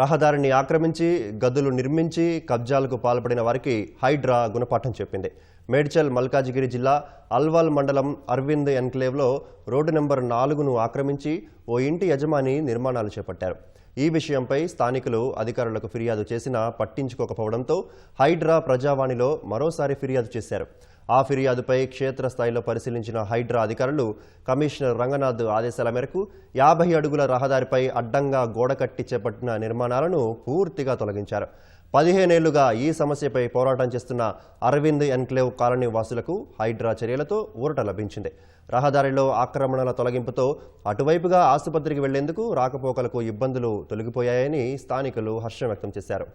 రహదారిని ఆక్రమించి గదులు నిర్మించి కబ్జాలకు పాల్పడిన వారికి హైడ్రా గుణపాఠం చెప్పింది. మేడ్చల్ మల్కాజిగిరి జిల్లా అల్వాల్ మండలం అరవింద్ ఎన్క్లేవ్లో రోడ్డు నెంబర్ నాలుగును ఆక్రమించి ఓ ఇంటి యజమాని నిర్మాణాలు చేపట్టారు. ఈ విషయంపై స్థానికులు అధికారులకు ఫిర్యాదు చేసినా పట్టించుకోకపోవడంతో హైడ్రా ప్రజావాణిలో మరోసారి ఫిర్యాదు చేశారు. ఆ ఫిర్యాదుపై క్షేత్రస్థాయిలో పరిశీలించిన హైడ్రా అధికారులు కమిషనర్ రంగనాథ్ ఆదేశాల మేరకు యాభై అడుగుల రహదారిపై అడ్డంగా గోడ కట్టి చేపట్టిన నిర్మాణాలను పూర్తిగా తొలగించారు. పదిహేనేళ్ళుగా ఈ సమస్యపై పోరాటం చేస్తున్న అరవింద్ ఎన్క్లేవ్ కాలనీ వాసులకు హైడ్రా చర్యలతో ఊరట లభించింది. రహదారిలో ఆక్రమణల తొలగింపుతో అటువైపుగా ఆసుపత్రికి వెళ్ళేందుకు రాకపోకలకు ఇబ్బందులు తొలగిపోయాయని స్థానికులు హర్షం వ్యక్తం చేశారు.